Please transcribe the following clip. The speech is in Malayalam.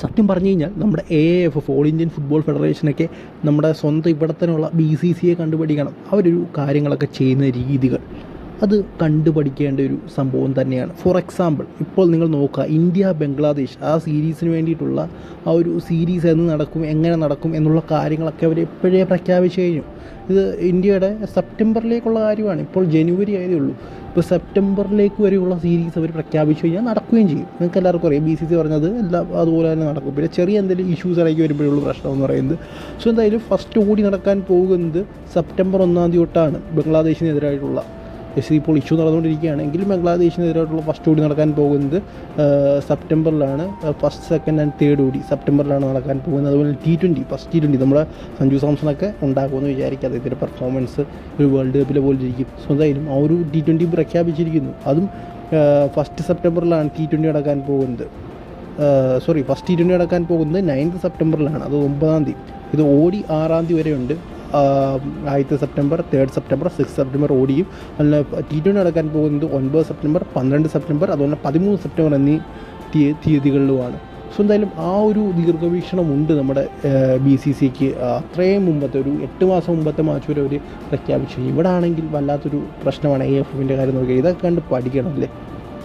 സത്യം പറഞ്ഞു കഴിഞ്ഞാൽ നമ്മുടെ A F F all Indian football ഫെഡറേഷനൊക്കെ നമ്മുടെ സ്വന്തം ഇവിടെ തന്നെയുള്ള ബി സി സിയെ കണ്ടുപിടിക്കണം. അവരൊരു കാര്യങ്ങളൊക്കെ ചെയ്യുന്ന രീതികൾ. അത് കണ്ടുപഠിക്കേണ്ട ഒരു സംഭവം തന്നെയാണ്. ഫോർ എക്സാമ്പിൾ ഇപ്പോൾ നിങ്ങൾ നോക്കുക ഇന്ത്യ ബംഗ്ലാദേശ് ആ സീരീസിന് വേണ്ടിയിട്ടുള്ള ആ ഒരു സീരീസ് എന്ന് നടക്കും എങ്ങനെ നടക്കും എന്നുള്ള കാര്യങ്ങളൊക്കെ അവർ എപ്പോഴേ പ്രഖ്യാപിച്ചു കഴിഞ്ഞു. ഇത് ഇന്ത്യയുടെ സെപ്റ്റംബറിലേക്കുള്ള കാര്യമാണ്. ഇപ്പോൾ ജനുവരി ആയതേ ഉള്ളൂ. ഇപ്പോൾ സെപ്റ്റംബറിലേക്ക് വരെയുള്ള സീരീസ് അവർ പ്രഖ്യാപിച്ചു കഴിഞ്ഞാൽ നടക്കുകയും ചെയ്യും. നിങ്ങൾക്ക് എല്ലാവർക്കും അറിയാം. ബി സി സി പറഞ്ഞത് എല്ലാം അതുപോലെ തന്നെ നടക്കും. പിന്നെ ചെറിയ എന്തെങ്കിലും ഇഷ്യൂസ് ഇറങ്ങി വരുമ്പോഴുള്ള പ്രശ്നം എന്ന് പറയുന്നത്. സോ എന്തായാലും ഫസ്റ്റ് ഓടി നടക്കാൻ പോകുന്നത് സെപ്റ്റംബർ ഒന്നാം തീയതി തൊട്ടാണ് ബംഗ്ലാദേശിനെതിരായിട്ടുള്ള എസ് ഇപ്പോൾ ഇഷ്യൂ നടന്നുകൊണ്ടിരിക്കുകയാണെങ്കിൽ ബംഗ്ലാദേശിനെതിരായിട്ടുള്ള ഫസ്റ്റ് ഓടി നടക്കാൻ പോകുന്നത് സെപ്റ്റംബറിലാണ്. First second and third ODI സെപ്റ്റംബറിലാണ് നടക്കാൻ പോകുന്നത്. അതുപോലെ T twenty first T twenty നമ്മുടെ സഞ്ജു സാംസണൊക്കെ ഉണ്ടാകുമെന്ന് വിചാരിക്കുക അദ്ദേഹത്തിന്റെ പെർഫോമൻസ് ഒരു വേൾഡ് കപ്പിലെ പോലെ ഇരിക്കും. സോ എന്തായാലും ആ ഒരു ടി ട്വന്റി പ്രഖ്യാപിച്ചിരിക്കുന്നു. അതും ഫസ്റ്റ് സെപ്റ്റംബറിലാണ് ടി ട്വന്റി നടക്കാൻ പോകുന്നത്. സോറി ഫസ്റ്റ് ടി ട്വന്റി നടക്കാൻ പോകുന്നത് നയൻത് സെപ്റ്റംബറിലാണ്. അത് ഒമ്പതാം തീയതി. ഇത് ഓടി ആറാം തീയതി വരെയുണ്ട്. ആദ്യത്തെ September third September six September ഓടിയും അല്ല ടി ട്വന്റി നടക്കാൻ പോകുന്നത് ഒൻപത് സെപ്റ്റംബർ പന്ത്രണ്ട് സെപ്റ്റംബർ അതുപോലെ പതിമൂന്ന് സെപ്റ്റംബർ എന്നീ തീയ- തീയതികളിലുമാണ്. സോ എന്തായാലും ആ ഒരു ദീർഘവീക്ഷണം ഉണ്ട് നമ്മുടെ ബി സി സിക്ക് അത്രയും മുമ്പത്തെ ഒരു എട്ട് മാസം മുമ്പത്തെ മാച്ച് വരെ അവർ പ്രഖ്യാപിച്ചു. ഇവിടെ ആണെങ്കിൽ വല്ലാത്തൊരു പ്രശ്നമാണ് എ എഫ് എഫിന്റെ കാര്യം നോക്കിയാൽ. ഇതൊക്കെ കണ്ട് പഠിക്കണം അല്ലേ?